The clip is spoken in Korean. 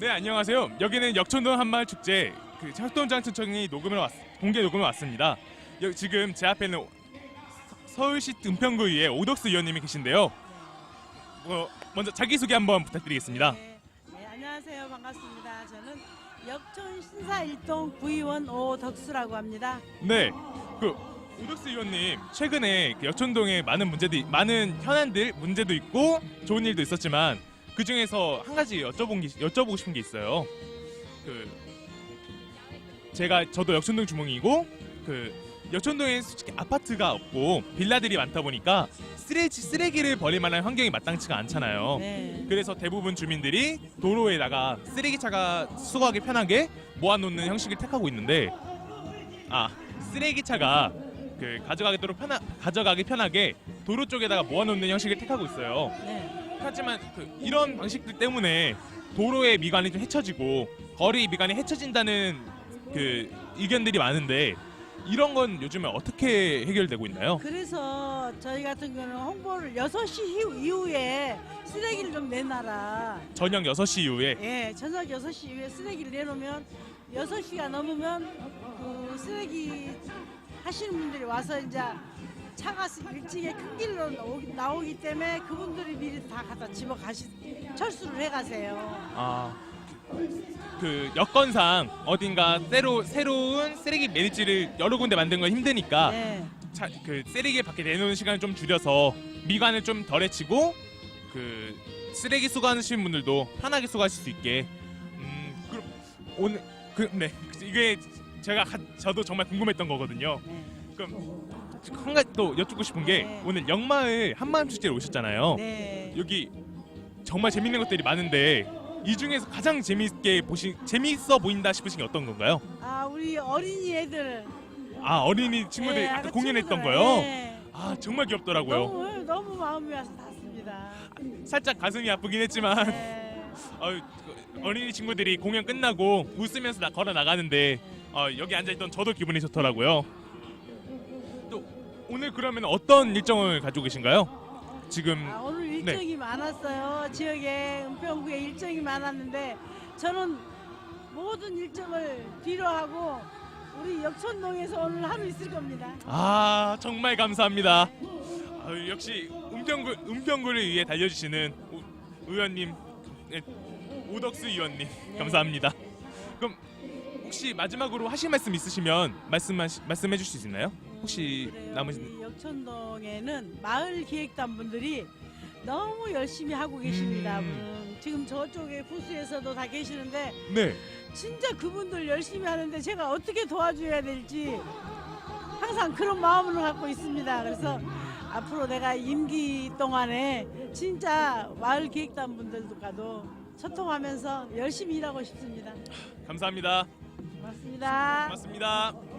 네 안녕하세요. 여기는 역촌동 한마을 축제 그 활동장천청이 녹음을 왔, 공개 녹음을 왔습니다. 여기 지금 제 앞에는 서- 서울시 은평구의회 오덕수 의원님이 계신데요. 어, 먼저 자기 소개 한번 부탁드리겠습니다. 네, 네, 안녕하세요. 반갑습니다. 저는 역촌 신사 일동 구의원 오덕수라고 합니다. 네, 그 오덕수 의원님 최근에 그 역촌동에 많은 문제들, 많은 현안들 문제도 있고 좋은 일도 있었지만 그 중에서 한 가지 여쭤본 게, 여쭤보고 싶은 게 있어요. 그 제가 저도 역촌동 주몽이고 그 역촌동에 솔직히 아파트가 없고 빌라들이 많다 보니까 쓰레기 쓰레기를 버릴 만한 환경이 마땅치가 않잖아요. 네. 그래서 대부분 주민들이 도로에다가 쓰레기차가 수거하기 편하게 모아놓는 형식을 택하고 있는데 아 쓰레기차가 그 가져가기도록 편하 가져가기 편하게 도로 쪽에다가 모아놓는 형식을 택하고 있어요. 네. 하지만 그 이런 방식들 때문에 도로의 미관이 좀 헤쳐지고 거리 미관이 헤쳐진다는 그 의견들이 많은데 이런 건 요즘에 어떻게 해결되고 있나요? 그래서 저희 같은 경우는 홍보를 6시 이후- 이후에 쓰레기를 좀 내놔라. 저녁 6시 이후에 예, 저녁 6시 이후에 쓰레기를 내놓으면 6시가 넘으면 그 쓰레기 하시는 분들이 와서 이제 차가 일찍에 큰 길로 나오기, 나오기 때문에 그분들이 미리 다 갖다 집어 가시 철수를 해 가세요. 아, 그 여건상 어딘가 새로 새로운 쓰레기 매립지를 여러 군데 만든 건 힘드니까 네. 차, 그 쓰레기 밖에 내놓는 시간을 좀 줄여서 미관을 좀 덜해치고 그 쓰레기 수거하시는 분들도 편하게 수거하실 수 있게 음 그럼 오늘 그 네 이게 제가 가- 저도 정말 궁금했던 거거든요. 네. 그럼 한 가지 또 여쭙고 싶은 게 네. 오늘 영마을 한마음 축제에 오셨잖아요. 네. 여기 정말 재밌는 것들이 많은데 이 중에서 가장 재밌게 보시 재미있어 보인다 싶으신 게 어떤 건가요? 아 우리 어린이 애들 아 어린이 친구들 네, 아까 아까 공연했던 친구들, 거요. 네. 아 정말 귀엽더라고요. 너무 너무 마음이 와서 닿습니다. 살짝 가슴이 아프긴 했지만 네. 어유, 그 어린이 친구들이 공연 끝나고 웃으면서 나 걸어 나가는데 어, 여기 앉아 있던 저도 기분이 좋더라고요. 또 오늘 그러면 어떤 일정을 가지고 계신가요? 지금 아, 오늘 네. 일정이 많았어요. 지역에 은평구에 일정이 많았는데 저는 모든 일정을 뒤로 하고 우리 역촌동에서 오늘 하루 있을 겁니다. 아 정말 감사합니다. 아유, 역시 은평구 은평구를 위해 달려주시는 우- 의원님 네, 오덕수 의원님 감사합니다. 그럼 혹시 마지막으로 하실 말씀 있으시면 말씀만 말씀해 주실 수 있나요? 혹시. 남으신 우리 역촌동에는 마을 기획단 분들이 너무 열심히 하고 계십니다. 음. 음, 지금 저쪽에 부스에서도 다 계시는데 네 진짜 그분들 열심히 하는데 제가 어떻게 도와줘야 될지 항상 그런 마음을 갖고 있습니다. 그래서 앞으로 내가 임기 동안에 진짜 마을 기획단 분들과도 소통하면서 열심히 일하고 싶습니다. 감사합니다. 고맙습니다. 고맙습니다.